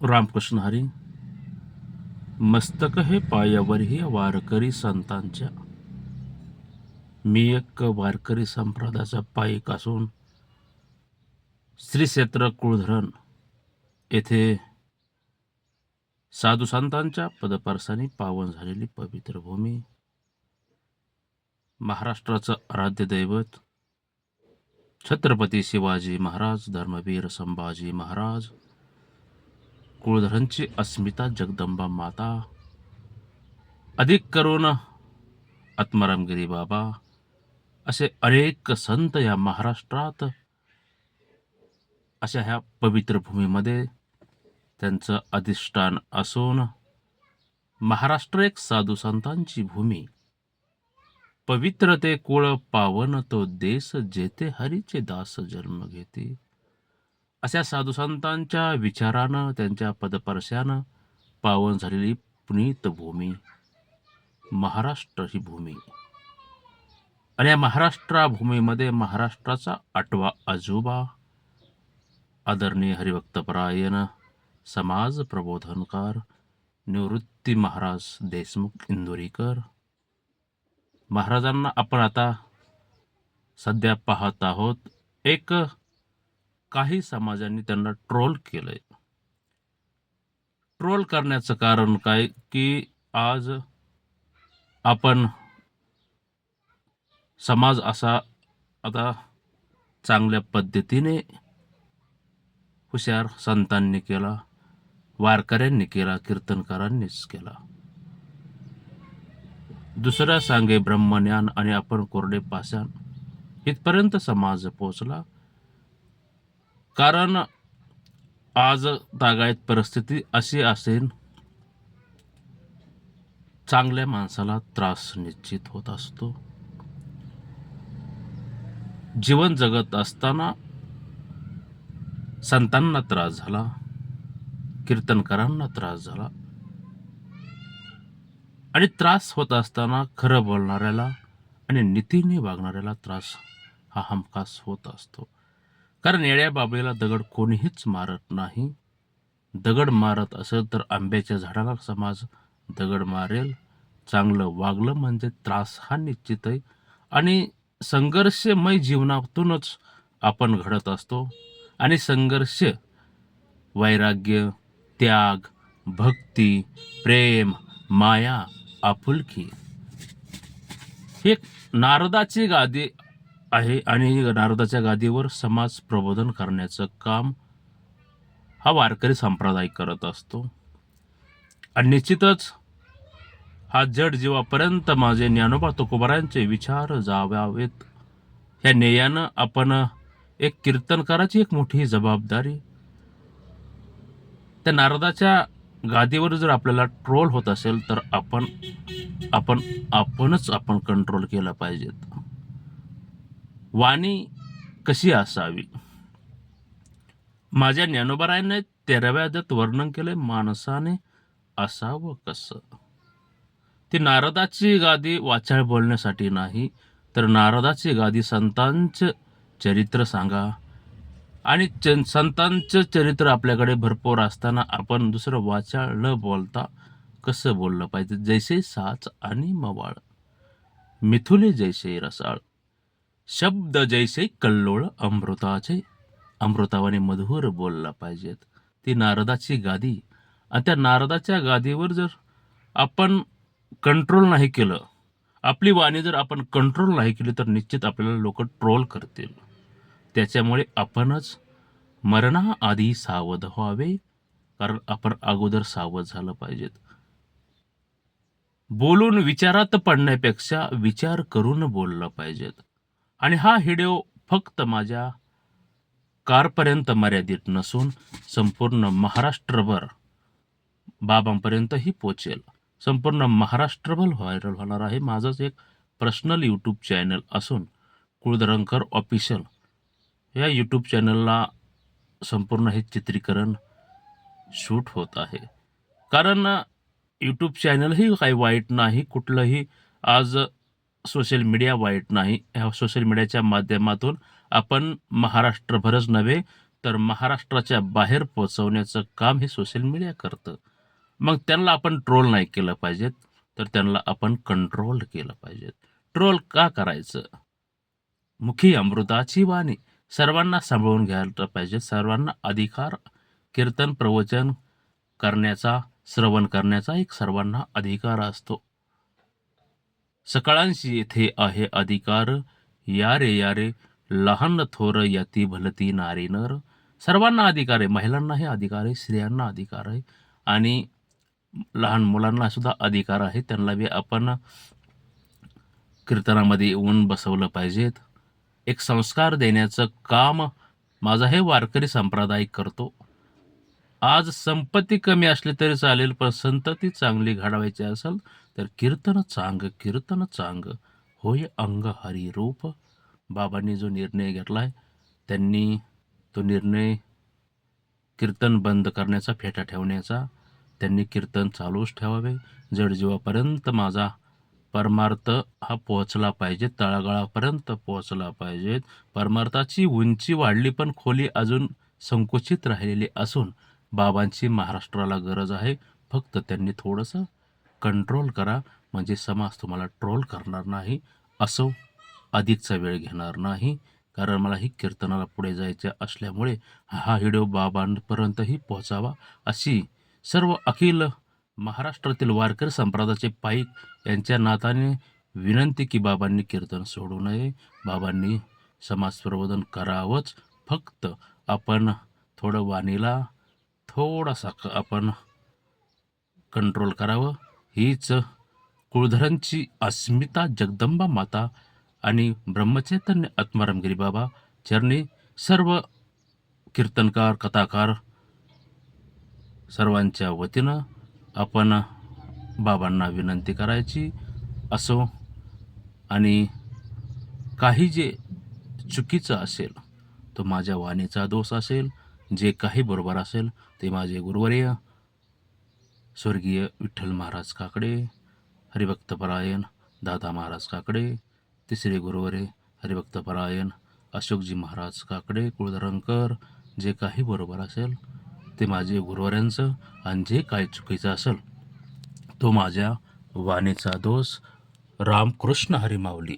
रामकृष्ण हरी मस्तक हे पायावरही वारकरी संतांच्या. मी एक वारकरी संप्रदायाचा पायिक असून श्री क्षेत्र कुळधरण येथे साधू संतांच्या पदपर्साने पावन झालेली पवित्र भूमी महाराष्ट्राचं आराध्य दैवत छत्रपती शिवाजी महाराज धर्मवीर संभाजी महाराज कुळधरांची अस्मिता जगदंबा माता अधिक करून आत्मारामगिरी बाबा. असे अनेक संत या महाराष्ट्रात अशा ह्या पवित्र भूमीमध्ये त्यांचं अधिष्ठान असून महाराष्ट्र एक साधू संतांची भूमी. पवित्र ते कुळ पावन तो देश जेथे हरीचे दास जन्म घेते. अशा साधुसंतांच्या विचारानं त्यांच्या पदपर्शानं पावन झालेली पुनीत भूमी महाराष्ट्र ही भूमी. आणि या महाराष्ट्रा भूमीमध्ये महाराष्ट्राचा आठवा आजोबा आदरणीय हरिभक्तपरायण समाज प्रबोधनकार निवृत्ती महाराज देशमुख इंदोरीकर. महाराजांना आपण आता सध्या पाहत आहोत एक काही समाजांनी त्यांना ट्रोल केलंय. ट्रोल करण्याचं कारण काय? की आज आपण समाज असा आता चांगल्या पद्धतीने हुशार संतांनी केला वारकऱ्यांनी केला कीर्तनकारांनीच केला. दुसऱ्या सांगे ब्रह्मज्ञान आणि आपण कोरडे पाषाण. इथपर्यंत समाज पोचला कारण आज तागायत परिस्थिती अशी असेल चांगल्या माणसाला त्रास निश्चित होत असतो. जीवन जगत असताना संतांना त्रास झाला कीर्तनकारांना त्रास झाला. आणि त्रास होत असताना खरं बोलणाऱ्याला आणि नीतीने वागणाऱ्याला त्रास हा हमखास होत असतो. कारण येड्या बाबळीला दगड कोणीहीच मारत नाही. दगड मारत असेल तर आंब्याच्या झाडाला समाज दगड मारेल. चांगलं वागलं म्हणजे त्रास हा निश्चित आहे. आणि संघर्षमय जीवनातूनच आपण घडत असतो. आणि संघर्ष वैराग्य त्याग भक्ती प्रेम माया आपुलकी हे एक नारदाची गादी आहे आणि नारदाच्या गादीवर समाज प्रबोधन करण्याचं काम हा वारकरी संप्रदाय करत असतो. आणि निश्चितच हा जड जीवापर्यंत माझे ज्ञानोबा तुकोबारांचे विचार जाव्यावेत ह्या नेयानं आपण एक कीर्तनकाराची एक मोठी जबाबदारी. त्या नारदाच्या गादीवर जर आपल्याला ट्रोल होत असेल तर आपण आपण आपणच आपण कंट्रोल केलं पाहिजेत. वाणी कशी असावी? माझ्या ज्ञानोबरायाने तेराव्या अध्यात वर्णन केले माणसाने असावं कसं? ती नारदाची गादी वाचाळ बोलण्यासाठी नाही तर नारदाची गादी संतांचं चरित्र सांगा. आणि च संतांचं चरित्र आपल्याकडे भरपूर असताना आपण दुसरं वाचाळ न बोलता कसं बोललं पाहिजे? जैसे साच आणि मवाळ. मिथुले जैसे रसाळ. शब्द जैसे कल्लोळ अमृताचे अमृतावाने मधुर बोलला पाहिजेत. ती नारदाची गादी. आणि त्या नारदाच्या गादीवर जर आपण कंट्रोल नाही केलं आपली वाणी जर आपण कंट्रोल नाही केली तर निश्चित आपल्याला लोक ट्रोल करतील. त्याच्यामुळे आपणच मरणाआधी सावध व्हावे कारण आपण अगोदर सावध झालं पाहिजेत. बोलून विचारात पडण्यापेक्षा विचार करून बोललं पाहिजेत. आणि हा व्हिडिओ फक्त माझ्या कारपर्यंत मर्यादित नसून संपूर्ण महाराष्ट्रभर बाबांपर्यंतही पोचेल. संपूर्ण महाराष्ट्रभर व्हायरल होणार आहे. माझंच एक पर्सनल यूट्यूब चॅनल असून कुळधरंकर ऑफिशियल या यूट्यूब चॅनलला संपूर्ण हे चित्रीकरण शूट होत आहे. कारण यूट्यूब चॅनलही काही वाईट नाही. कुठलंही आज सोशल मीडिया वाईट नाही ह्या सोशल मीडियाच्या माध्यमातून आपण महाराष्ट्रभरच नव्हे तर महाराष्ट्राच्या बाहेर पोचवण्याचं काम हे सोशल मीडिया करतं. मग त्यांना आपण ट्रोल नाही केलं पाहिजेत तर त्यांना आपण कंट्रोल केलं पाहिजेत. ट्रोल का करायचं? मुखी अमृताची वाणी. सर्वांना सांभाळून घ्यायला पाहिजे सर्वांना अधिकार कीर्तन प्रवचन करण्याचा श्रवण करण्याचा एक सर्वांना अधिकार असतो. सकाळांशी येथे आहे अधिकार. या रे या रे लहान थोर यती भलती नारी नर. सर्वांना अधिकार आहे महिलांनाही अधिकार आहे स्त्रियांना अधिकार आहे. आणि लहान मुलांना सुद्धा अधिकार आहे. त्यांना बी आपण कीर्तनामध्ये येऊन बसवलं पाहिजेत. एक संस्कार देण्याचं काम माझा हे वारकरी संप्रदाय करतो. आज संपत्ती कमी असली तरी चालेल पण संतती चांगली घडवायची असेल तर कीर्तन चांग कीर्तन चांग होय अंग हरी रूप. बाबांनी जो निर्णय घेतला आहे त्यांनी तो निर्णय कीर्तन बंद करण्याचा फेटा ठेवण्याचा त्यांनी कीर्तन चालूच ठेवावे. जडजीवापर्यंत माझा परमार्थ हा पोहोचला पाहिजे तळागाळापर्यंत पोहोचला पाहिजे. परमार्थाची उंची वाढली पण खोली अजून संकुचित राहिलेली असून बाबांची महाराष्ट्राला गरज आहे. फक्त त्यांनी थोडंसं कंट्रोल करा. म्हणजे समाज तुम्हाला ट्रोल करणार नाही. असो अधिकचा वेळ घेणार नाही. कारण मला ही कीर्तनाला पुढे जायचे असल्यामुळे हा व्हिडिओ बाबांपर्यंतही पोहोचावा. अशी सर्व अखिल महाराष्ट्रातील वारकरी संप्रदायाचे पाईक यांच्या नाताने विनंती की बाबांनी कीर्तन सोडू नये. बाबांनी समाज प्रबोधन करावंच. फक्त आपण थोडं वाणीला थोडासा क- आपण कंट्रोल करावं. हीच कुळधरांची अस्मिता जगदंबा माता आणि ब्रह्मचैतन्य आत्मारामगिरी बाबा चरणी सर्व कीर्तनकार कथाकार सर्वांच्या वतीनं आपण बाबांना विनंती करायची असो आणि काही जे चुकीचं असेल तो माझ्या वाणीचा दोष असेल जे काही बरोबर असेल ते माझे गुरुवर्य स्वर्गीय विठ्ठल महाराज काकडे हरिभक्तपरायण दादा महाराज काकडे तिसरे गुरुवरे हरिभक्तपरायण अशोकजी महाराज काकडे कुळधरणकर जे काही बरोबर असेल ते माझे गुरुवऱ्यांचं आणि जे काही चुकीचं असेल तो माझ्या वाणीचा दोष. रामकृष्ण हरिमावली